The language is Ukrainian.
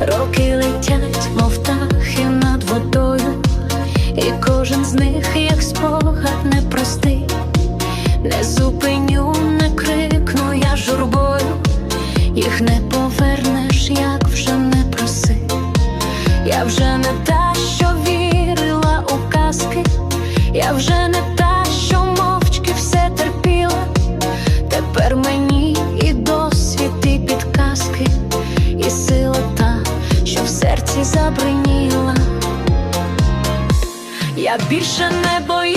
Роки летять, мов птахи над водою, і кожен з них, як спогад непростий. Не зупиню, не крикну я журбою, їх не повернеш, як вже не проси. Я вже не та, що вірила у казки, я вже не Я більше не боюсь.